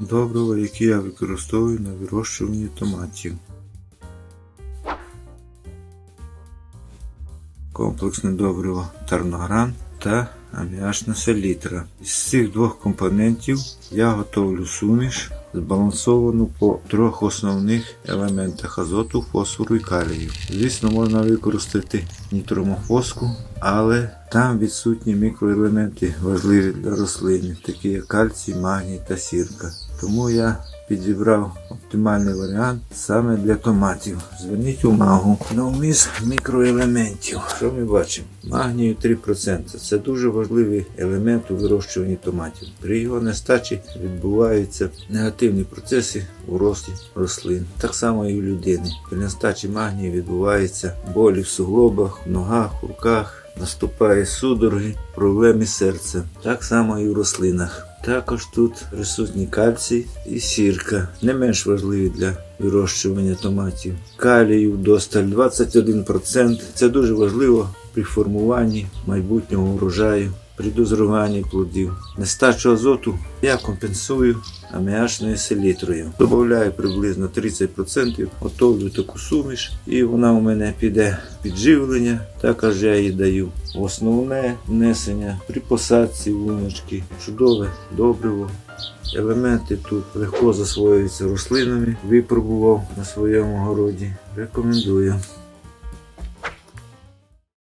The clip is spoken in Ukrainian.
добрива, які я використовую на вирощуванні томатів. Комплексне добриво Тарногран та аміачна селітра. Із цих двох компонентів я готовлю суміш, збалансовану по трьох основних елементах азоту, фосфору і калію. Звісно, можна використати нітромофоску, але там відсутні мікроелементи важливі для рослини, такі як кальцій, магній та сірка. Тому я підібрав оптимальний варіант саме для томатів. Зверніть увагу на вміст мікроелементів. Що ми бачимо? Магнію 3%. Це дуже важливий елемент у вирощуванні томатів. При його нестачі відбуваються негативні процеси у рості рослин. Так само і у людини. При нестачі магнію відбуваються болі в суглобах, в ногах, в руках. Наступає судороги, проблеми серця. Так само і в рослинах. Також тут присутні кальцій і сірка, не менш важливі для вирощування томатів. Калію досталь 21%. Це дуже важливо при формуванні майбутнього урожаю, при дозріванні плодів. Нестачу азоту я компенсую аміачною селітрою. Добавляю приблизно 30%, готовлю таку суміш, і вона у мене піде підживлення. Також я її даю основне внесення при посадці луночки. Чудове добриво. Елементи тут легко засвоюються рослинами. Випробував на своєму городі. Рекомендую.